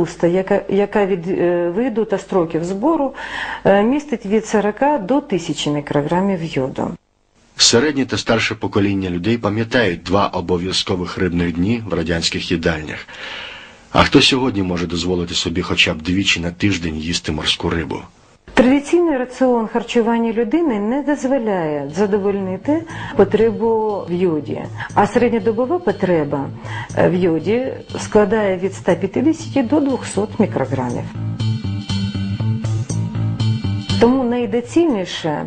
Капуста, яка, яка від е, виду та строків збору е, містить від 40 до 1000 мікрограмів йоду. Середнє та старше покоління людей пам'ятають два обов'язкових рибних дні в радянських їдальнях. А хто сьогодні може дозволити собі хоча б двічі на тиждень їсти морську рибу? Традиційний раціон харчування людини не дозволяє задовольнити потребу в йоді, а середньодобова потреба е, в йоді складає від 150 до 200 мікрограмів. Тому найдоцільніше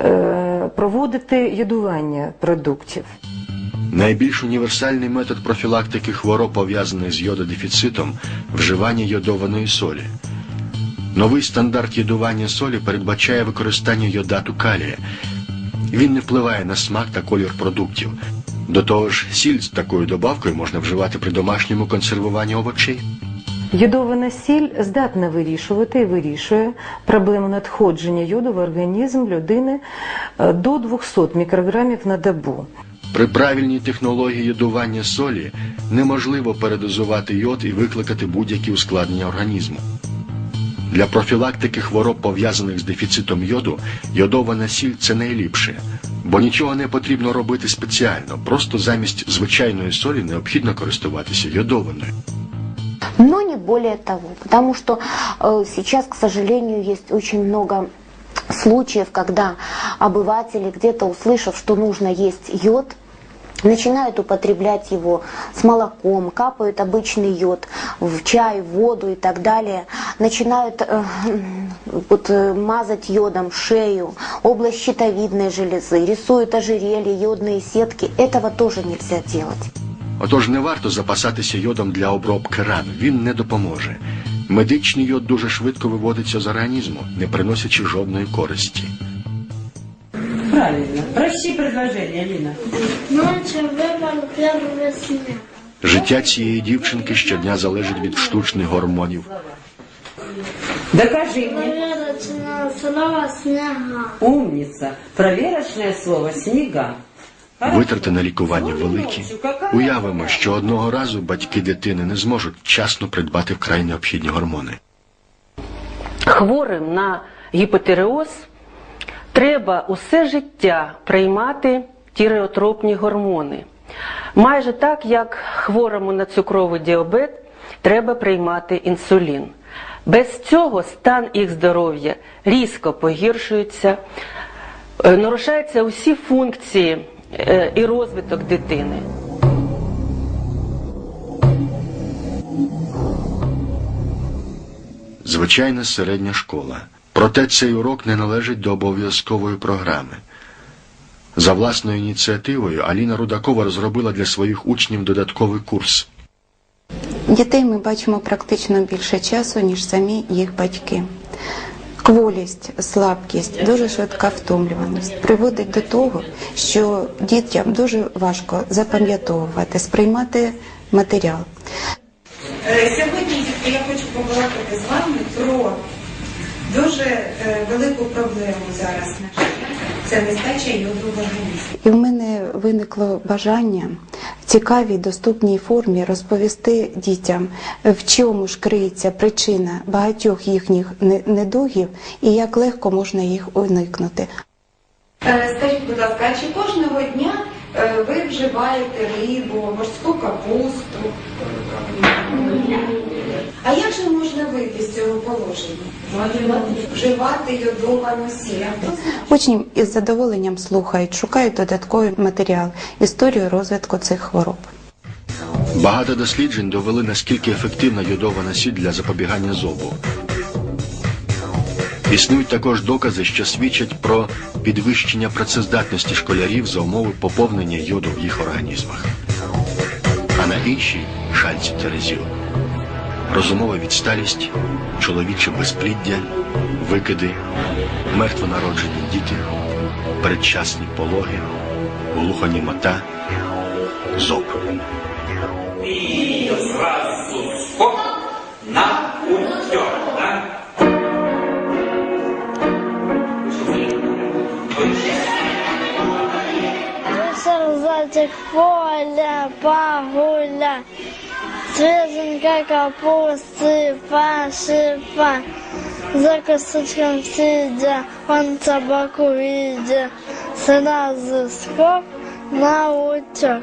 е, проводити йодування продуктів. Найбільш універсальний метод профілактики хвороб, пов'язаних з йододефіцитом – вживання йодованої солі. Новий стандарт йодування солі передбачає використання йодату калія. Він не впливає на смак та колір продуктів. До того ж, сіль з такою добавкою можна вживати при домашньому консервуванні овочей. Йодована сіль здатна вирішувати і вирішує проблему надходження йоду в організм людини е, до 200 мікрограмів на добу. При правильній технології йодування солі неможливо передозувати йод і викликати будь-які ускладнення організму. Для профілактики хвороб, пов'язаних з дефіцитом йоду, йодована сіль це найліпше, бо нічого не потрібно робити спеціально, просто замість звичайної солі необхідно користуватися йодованою. но не более того. Потому что э, сейчас, к сожалению, есть очень много случаев, когда обыватели, где-то услышав, что нужно есть йод, начинают употреблять его с молоком, капают обычный йод в чай, в воду и так далее, начинают э, вот, э, мазать йодом шею, область щитовидной железы, рисуют ожерелье, йодные сетки. Этого тоже нельзя делать. Отож не варто запасатися йодом для обробки ран, він не допоможе. Медичний йод дуже швидко виводиться з організму, не приносячи жодної користі. Правильно. Прочти предложение, Лина. Ночью выпал первый снег. Життя цієї дівчинки щодня залежить від штучних гормонів. Докажи мне. Проверочное слово снега. Умница. Проверочное слово «снега». Витрати на лікування великі. Уявимо, що одного разу батьки дитини не зможуть вчасно придбати вкрай необхідні гормони. хворим на гіпотереоз треба усе життя приймати тіреотропні гормони. Майже так, як хворому на цукровий діабет треба приймати інсулін. Без цього стан їх здоров'я різко погіршується, е, нарушаються усі функції е, і розвиток дитини. Звичайна середня школа. Проте цей урок не належить до обов'язкової програми. За власною ініціативою Аліна Рудакова розробила для своїх учнів додатковий курс. Дітей ми бачимо практично більше часу, ніж самі їх батьки. Кволість, слабкість, дуже швидка втомлюваність приводить до того, що дітям дуже важко запам'ятовувати, сприймати матеріал. Е, Сьогодні я хочу поговорити з вами про дуже е, велику проблему зараз на. Це нестача йоду в організмі. І в мене виникло бажання в цікавій доступній формі розповісти дітям, в чому ж криється причина багатьох їхніх недугів і як легко можна їх уникнути. Е, Скажіть, будь ласка, а чи кожного дня е, ви вживаєте рибу, морську капусту? А як же можна вийти з цього положення? Вживати йодовану сіль. А хто знає? Учні із задоволенням слухають, шукають додатковий матеріал, історію розвитку цих хвороб. Багато досліджень довели, наскільки ефективна йодована сіль для запобігання зобу. Існують також докази, що свідчать про підвищення працездатності школярів за умови поповнення йоду в їх організмах. А на іншій шальці Терезіо розумова відсталість, чоловіче безпліддя, викиди, мертвонароджені діти, передчасні пологи, глухонімота, зоб. Сразу скок на утер, да? Вышел зайчик Свеженькой капусты пошипа, за кусочком сидя, он собаку видя, сразу скок на утек.